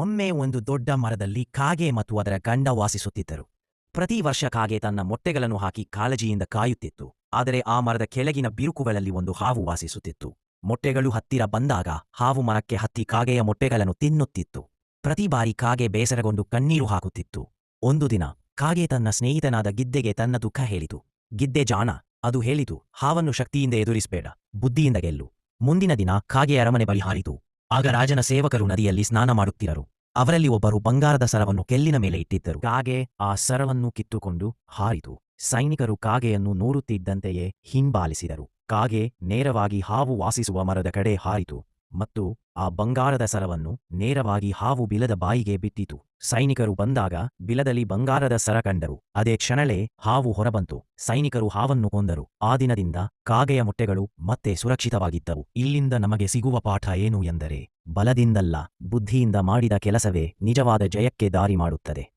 ಒಮ್ಮೆ ಒಂದು ದೊಡ್ಡ ಮರದಲ್ಲಿ ಕಾಗೆ ಮತ್ತು ಅದರ ಗಂಡ ವಾಸಿಸುತ್ತಿದ್ದರು. ಪ್ರತಿ ವರ್ಷ ಕಾಗೆ ತನ್ನ ಮೊಟ್ಟೆಗಳನ್ನು ಹಾಕಿ ಕಾಳಜಿಯಿಂದ ಕಾಯುತ್ತಿತ್ತು. ಆದರೆ ಆ ಮರದ ಕೆಳಗಿನ ಬಿರುಕುಗಳಲ್ಲಿ ಒಂದು ಹಾವು ವಾಸಿಸುತ್ತಿತ್ತು. ಮೊಟ್ಟೆಗಳು ಹತ್ತಿರ ಬಂದಾಗ ಹಾವು ಮರಕ್ಕೆ ಹತ್ತಿ ಕಾಗೆಯ ಮೊಟ್ಟೆಗಳನ್ನು ತಿನ್ನುತ್ತಿತ್ತು. ಪ್ರತಿ ಬಾರಿ ಕಾಗೆ ಬೇಸರಗೊಂಡು ಕಣ್ಣೀರು ಹಾಕುತ್ತಿತ್ತು. ಒಂದು ದಿನ ಕಾಗೆ ತನ್ನ ಸ್ನೇಹಿತನಾದ ಗಿದ್ದೆಗೆ ತನ್ನ ದುಃಖ ಹೇಳಿತು. ಗಿದ್ದೆ ಜಾಣ, ಅದು ಹೇಳಿತು, ಹಾವನ್ನು ಶಕ್ತಿಯಿಂದ ಎದುರಿಸಬೇಡ, ಬುದ್ಧಿಯಿಂದ ಗೆಲ್ಲು. ಮುಂದಿನ ದಿನ ಕಾಗೆ ಅರಮನೆ ಬಳಿ ಹಾರಿತು. ಆಗ ರಾಜನ ಸೇವಕರು ನದಿಯಲ್ಲಿ ಸ್ನಾನ ಮಾಡುತ್ತಿರರು. ಅವರಲ್ಲಿ ಒಬ್ಬರು ಬಂಗಾರದ ಸರವನ್ನು ಕೆಲ್ಲಿನ ಮೇಲೆ ಇಟ್ಟಿದ್ದರು. ಕಾಗೆ ಆ ಸರವನ್ನು ಕಿತ್ತುಕೊಂಡು ಹಾರಿತು. ಸೈನಿಕರು ಕಾಗೆಯನ್ನು ನೋಡುತ್ತಿದ್ದಂತೆಯೇ ಹಿಂಬಾಲಿಸಿದರು. ಕಾಗೆ ನೇರವಾಗಿ ಹಾವು ವಾಸಿಸುವ ಮರದ ಕಡೆ ಹಾರಿತು. ಮತ್ತು ಆ ಬಂಗಾರದ ಸರವನ್ನು ನೇರವಾಗಿ ಹಾವು ಬಿಲದ ಬಾಯಿಗೆ ಬಿತ್ತಿತು. ಸೈನಿಕರು ಬಂದಾಗ ಬಿಲದಲ್ಲಿ ಬಂಗಾರದ ಸರ ಕಂಡರು. ಅದೇ ಕ್ಷಣಲೇ ಹಾವು ಹೊರಬಂತು. ಸೈನಿಕರು ಹಾವನ್ನು ಕೊಂದರು. ಆ ದಿನದಿಂದ ಕಾಗೆಯ ಮೊಟ್ಟೆಗಳು ಮತ್ತೆ ಸುರಕ್ಷಿತವಾಗಿದ್ದವು. ಇಲ್ಲಿಂದ ನಮಗೆ ಸಿಗುವ ಪಾಠ ಏನು ಎಂದರೆ, ಬಲದಿಂದಲ್ಲ, ಬುದ್ಧಿಯಿಂದ ಮಾಡಿದ ಕೆಲಸವೇ ನಿಜವಾದ ಜಯಕ್ಕೆ ದಾರಿ ಮಾಡುತ್ತದೆ.